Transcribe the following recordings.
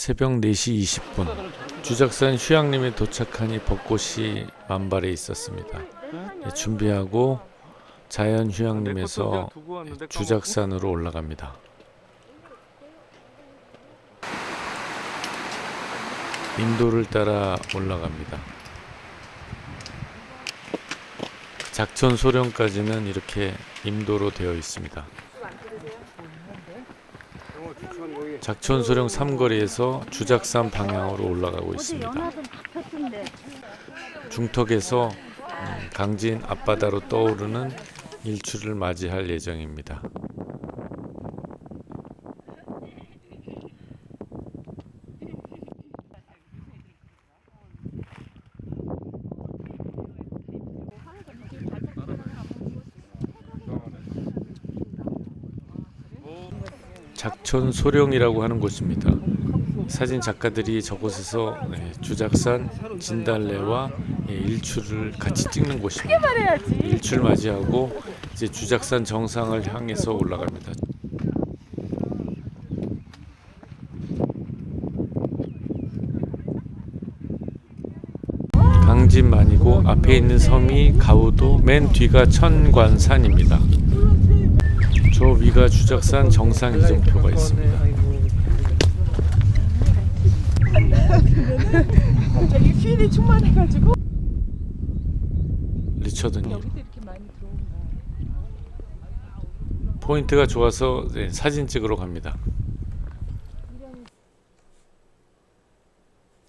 새벽 4시 20분 주작산 휴양림에 도착하니 벚꽃이 만발해 있었습니다. 예, 준비하고 자연 휴양림에서 주작산으로 올라갑니다. 인도를 따라 올라갑니다. 작천 소령까지는 이렇게 임도로 되어 있습니다. 작천 소령 삼거리에서 주작산 방향으로 올라가고 있습니다. 중턱에서 음, 강진 앞바다로 떠오르는 일출을 맞이할 예정입니다. 작천 소령이라고 하는 곳입니다. 사진 작가들이 저곳에서 네, 주작산 진달래와 예, 일출을 같이 찍는 곳입니다. 일출 맞이하고 이제 주작산 정상을 향해서 올라갑니다. 강진만이고 앞에 있는 섬이 가우도 맨 뒤가 천관산입니다. 저 위가 주작산 정상 이정표가 있습니다. 갑자기 휠이 충만해가지고 리처드님. 포인트가 좋아서 네, 사진 찍으러 갑니다.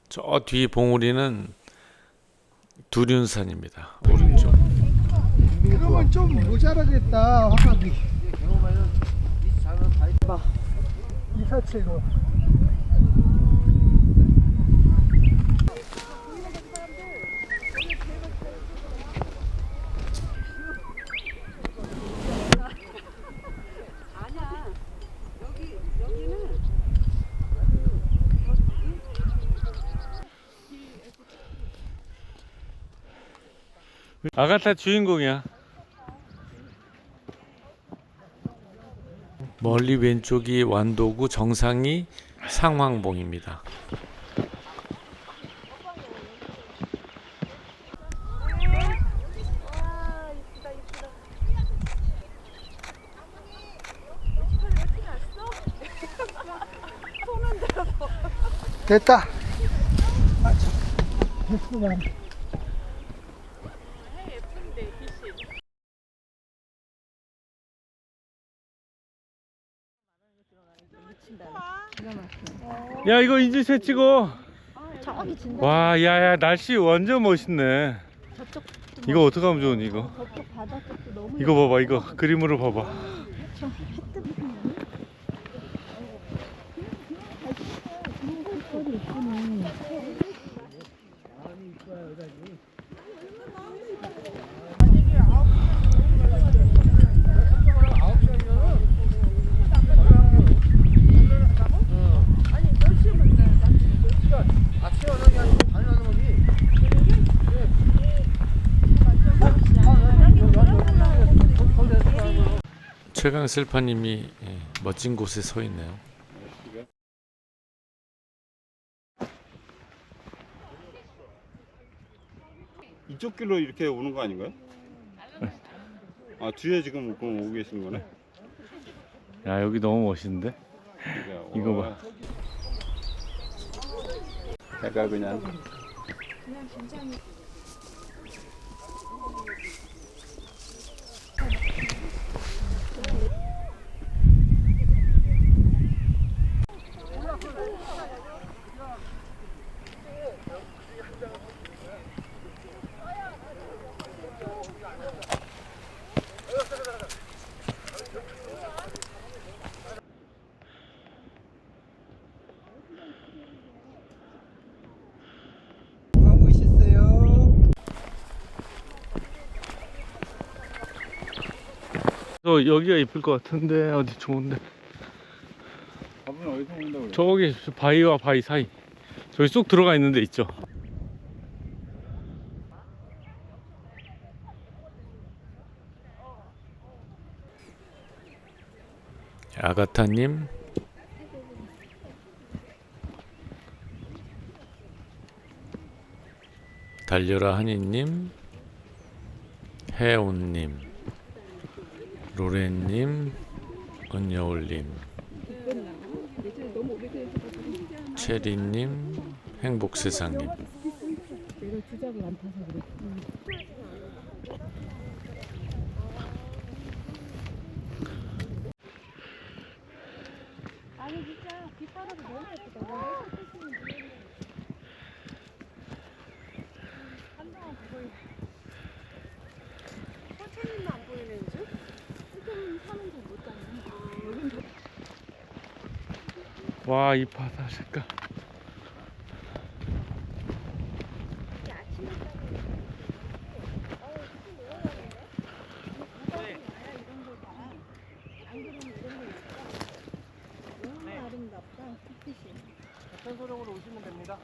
저 뒤 봉우리는 두륜산입니다. 오른쪽. 그러면 좀 모자라겠다 화각이 이사체로 아가타 주인공이야. 멀리 왼쪽이 완도구 정상이 상황봉입니다. 됐다. 됐구만 야 이거 인증샷 찍어. 저기 진짜 와 야야 날씨 완전 멋있네. 저쪽 이거 어떻게 하면 좋니 이거? 저쪽 바다 쪽도 너무 이거 봐봐 이거 그림으로 봐봐. 최강 슬파님이 예, 멋진 곳에 서 있네요. 이쪽 길로 이렇게 오는 거 아닌가요? 아 뒤에 지금 그럼 오고 계신 거네. 야 여기 너무 멋있는데? 그러니까, 이거 와. 해가 그냥 너무 저 여기가 이쁠 것 같은데 어디 좋은데? 밥은 어디서 먹는다고 그래? 저기 바위와 바위 사이. 저기 쏙 들어가 있는 데 있죠? 아가타님? 달려라 하니님? 해온님? 로렌님, 은여울님, 체리님, 행복세상님. 아니 진짜 빗바람이 너무 예쁘다. 한동안 보고 호텔님도 안 보이네 요즘? 호텔님 사는 줄못 가네. 와, 이 바다 색깔. 오시면 됩니다.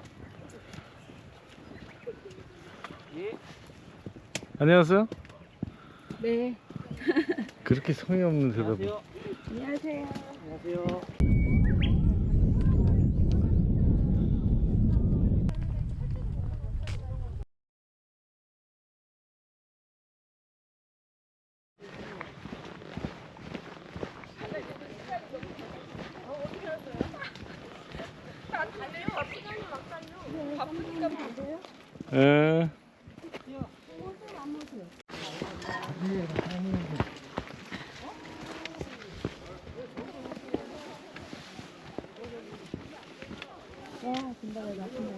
안녕하세요. 네. 그렇게 성의 없는 대답을. 안녕하세요. 안녕하세요. 예. 와, 금방에 맛있네.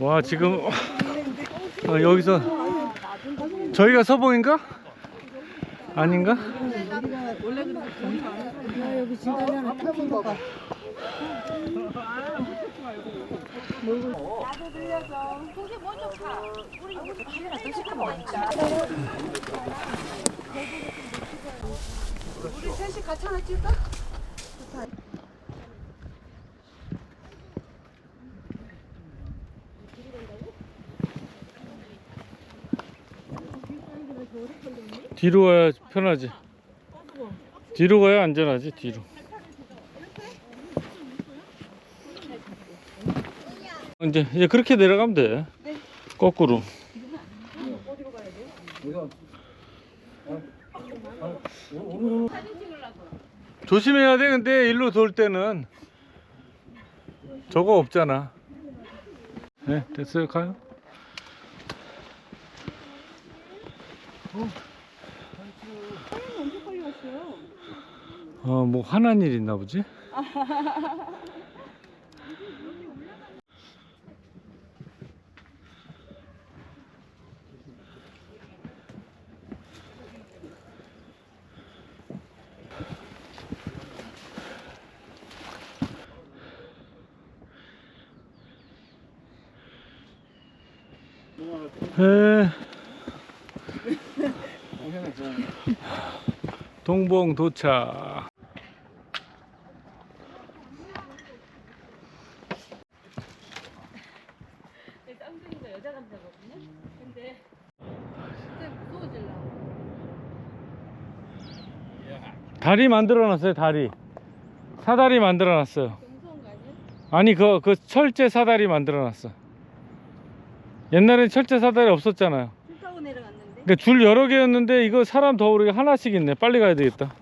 와, 지금 어, 여기서 저희가 서봉인가? 아닌가? 우리 셋이 같이 하나 찍을까? 뒤로 가야 편하지. 뒤로 가야 안전하지, 뒤로. 이제, 이제 그렇게 내려가면 돼. 거꾸로. 조심해야 돼, 근데 일로 돌 때는. 저거 없잖아. 네, 됐어요, 가요. 어, 뭐 화난 일 있나 보지? 에. 동봉 도착. 쌍둥이가 여자 감자거든요. 근데 진짜 무서워질라. 다리 만들어 놨어요, 다리. 사다리 만들어 놨어요. 아니, 그, 그 철제 사다리 만들어 놨어. 옛날엔 철제 사다리 없었잖아요. 줄 타고 내려갔는데. 그러니까 줄 여러 개였는데 이거 사람 더 오르게 하나씩 있네. 빨리 가야 되겠다.